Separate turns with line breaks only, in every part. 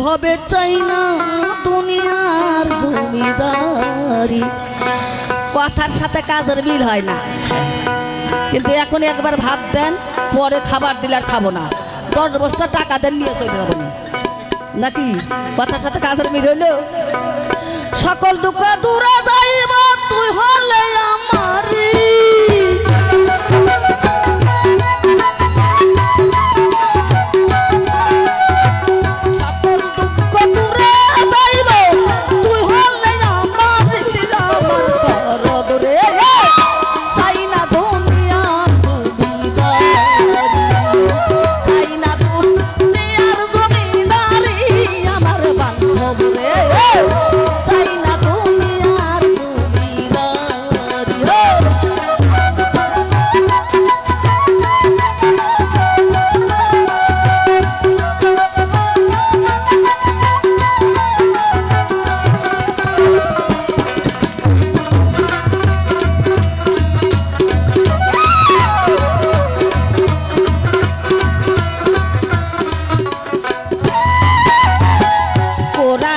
ভবে দুনিয়ার জমিদারি। কথার সাথে কাজের মিল হয় না। কিন্তু এখন একবার ভাত দেন, পরে খাবার দিলে আর খাব না। দশ বস্তা টাকা দেন, নিয়ে চলে যাব নাকি? কথার সাথে কাজের মিল হইল সকল দুঃখ দূরা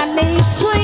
你睡